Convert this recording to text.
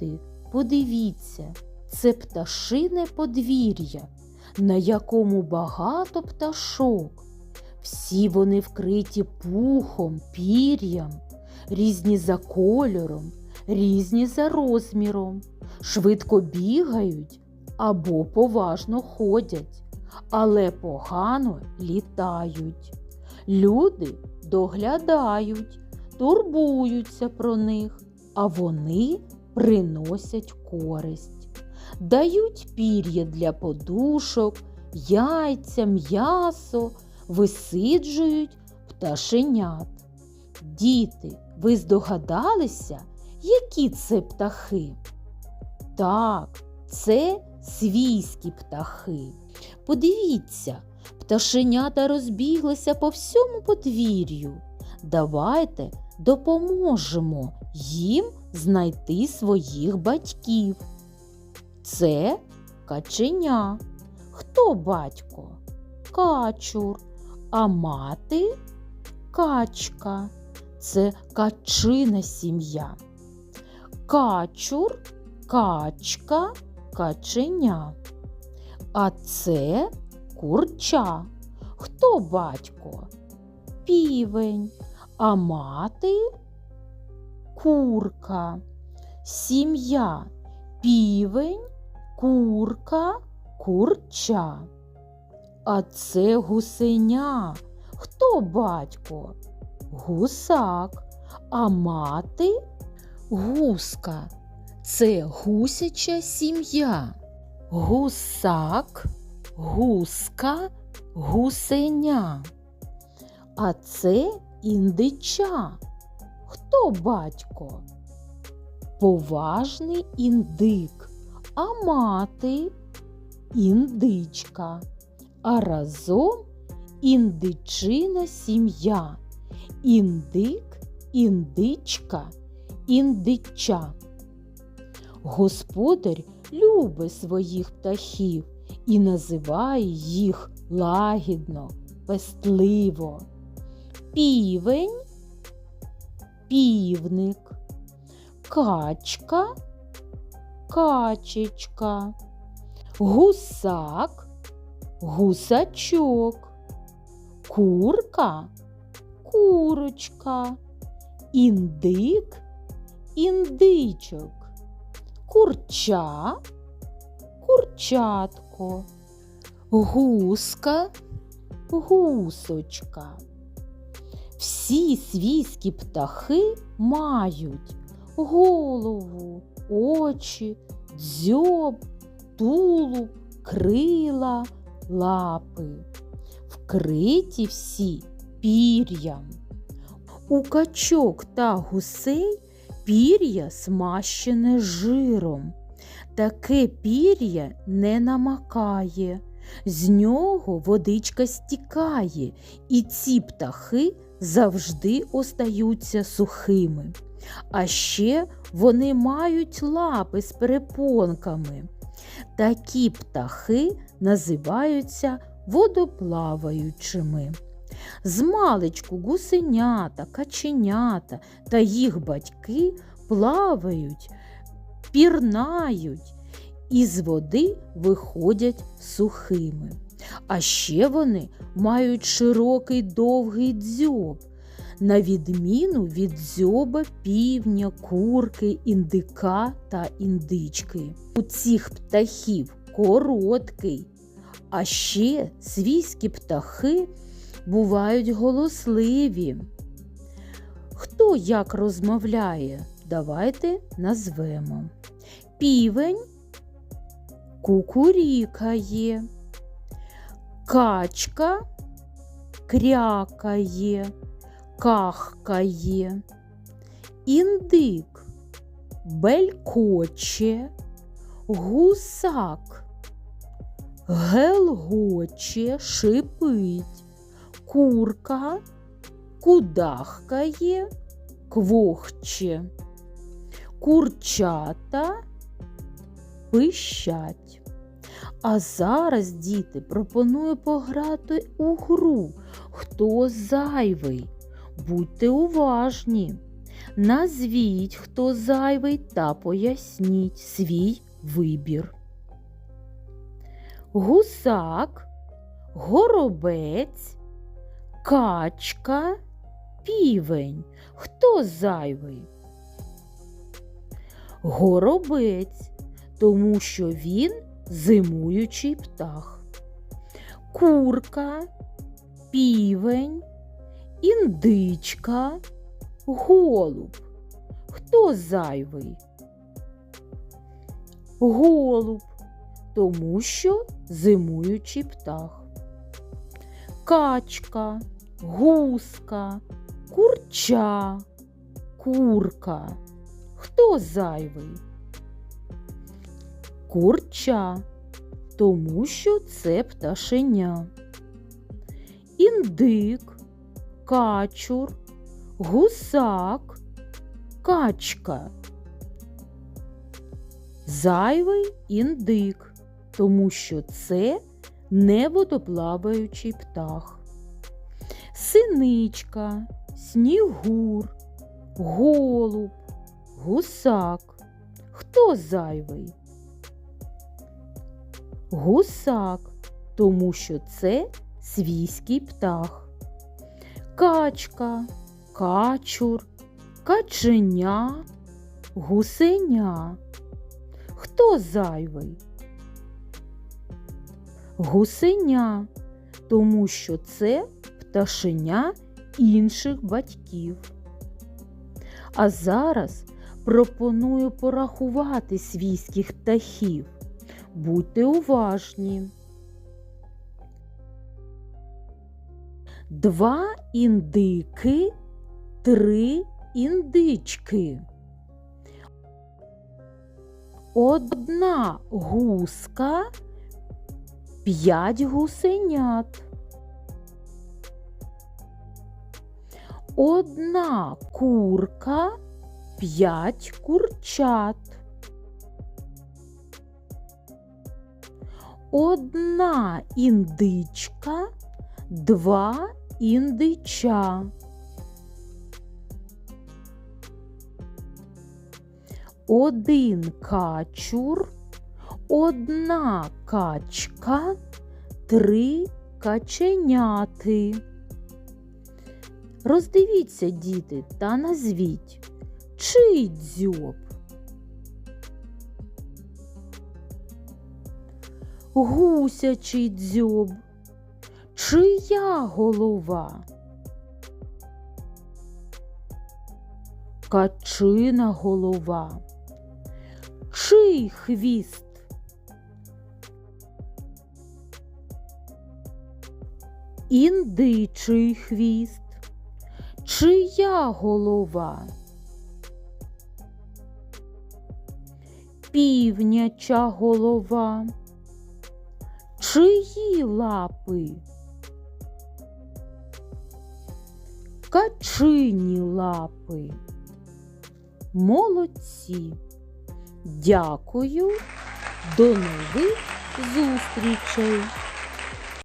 Діти, подивіться, це пташине подвір'я, на якому багато пташок. Всі вони вкриті пухом, пір'ям, різні за кольором, різні за розміром, швидко бігають або поважно ходять, але погано літають. Люди доглядають, турбуються про них, а вони приносять користь, дають пір'я для подушок, яйця, м'ясо, висиджують пташенят. Діти, ви здогадалися, які це птахи? Так, це свійські птахи. Подивіться, пташенята розбіглися по всьому подвір'ю. Давайте допоможемо їм знайти своїх батьків. Це каченя. Хто батько? Качур, а мати качка. Це качина сім'я. Качур, качка, каченя. А це курча. Хто батько? Півень, а мати курка. Сім'я півень, курка, курча. А це гусеня. Хто батько? Гусак, а мати гуска. Це гусяча сім'я. Гусак, гуска, гусеня. А це індича. Хто батько? Поважний індик, а мати індичка. А разом індичина сім'я. Індик, індичка, індича. Господар любить своїх птахів і називає їх лагідно, пестливо. Півень, півник, качка, качечка, гусак, гусачок, курка, курочка, індик, індичок, курча, курчатко, гуска, гусочка. Всі свійські птахи мають голову, очі, дзьоб, тулуб, крила, лапи. Вкриті всі пір'ям. У качок та гусей пір'я смащене жиром. Таке пір'я не намакає, з нього водичка стікає, і ці птахи завжди остаються сухими. А ще вони мають лапи з перепонками. Такі птахи називаються водоплаваючими. Змалечку гусенята, каченята та їх батьки плавають, пірнають і з води виходять сухими. А ще вони мають широкий довгий дзьоб, на відміну від дзьоба півня, курки, індика та індички. У цих птахів короткий, а ще свійські птахи бувають голосливі. Хто як розмовляє? Давайте назвемо. Півень кукурікає, качка крякає, кахкає, індик белькоче, гусак гелгоче, шипить, курка кудахкає, квохче, курчата пищать. А зараз, діти, пропоную пограти у гру. Хто зайвий? Будьте уважні. Назвіть, хто зайвий, та поясніть свій вибір. Гусак, горобець, качка, півень. Хто зайвий? Горобець, тому що він зимуючий птах. Курка, півень, індичка, голуб. Хто зайвий? Голуб, тому що зимуючий птах. Качка, гуска, курча, курка. Хто зайвий? Курча, тому що це пташеня. Індик, качур, гусак, качка. Зайвий індик, тому що це не водоплаваючий птах. Синичка, снігур, голуб, гусак. Хто зайвий? Гусак, тому що це свійський птах. Качка, качур, каченя, гусеня. Хто зайвий? Гусеня, тому що це пташеня інших батьків. А зараз пропоную порахувати свійських птахів. Будьте уважні. Два індики, три індички. Одна гуска, п'ять гусенят. Одна курка, п'ять курчат. Одна індичка, два індича. Один качур, одна качка, три каченяти. Роздивіться, діти, та назвіть, чий дзьоб? Гусячий дзьоб, чия голова? Качина голова. Чий хвіст? Індичий хвіст. Чия голова? Півняча голова. Чиї лапи? Качині лапи. Молодці. Дякую. До нових зустрічей!